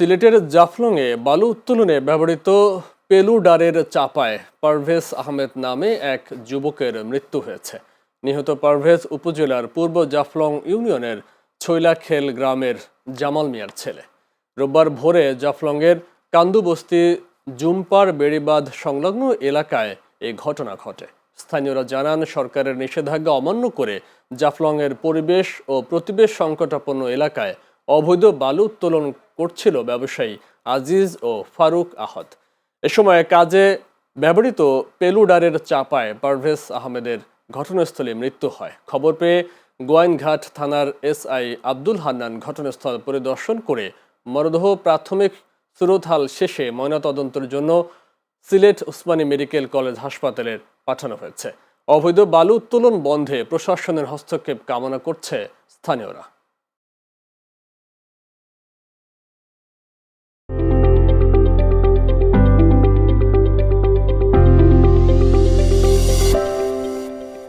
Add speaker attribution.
Speaker 1: সিলেটের জাফলংয়ে বালু উত্তোলনে ব্যবহৃত পেলুডারের চাপায় পারভেজ আহমেদ নামে এক যুবকের মৃত্যু হয়েছে। নিহত পারভেজ উপজেলার পূর্ব জাফলং ইউনিয়নের ছৈলাখেল গ্রামের জামাল মিয়ার ছেলে। রোববার ভোরে জাফলংয়ের কান্দুবস্তি জুম্পার বেড়িবাঁধ সংলগ্ন এলাকায় এই ঘটনা ঘটে। স্থানীয়রা জানান, সরকারের নিষেধাজ্ঞা অমান্য করে জাফলংয়ের পরিবেশ ও প্রতিবেশ সংকটাপন্ন এলাকায় অবৈধ বালু উত্তোলন করছিল ব্যবসায়ী আজিজ ও ফারুক আহত এ সময় কাজে ব্যবহৃত পেলুডারের চাপায় পারভেজ আহমেদের ঘটনাস্থলে মৃত্যু হয়। খবর পেয়ে গোয়াইনঘাট থানার এসআই আব্দুল হান্নান ঘটনাস্থল পরিদর্শন করে মরদেহ প্রাথমিক সুরতহাল শেষে ময়নাতদন্তের জন্য সিলেট উসমানী মেডিকেল কলেজ হাসপাতালে পাঠানো হয়েছে। অবৈধ বালু উত্তোলন বন্ধে প্রশাসনের হস্তক্ষেপ কামনা করছে স্থানীয়রা।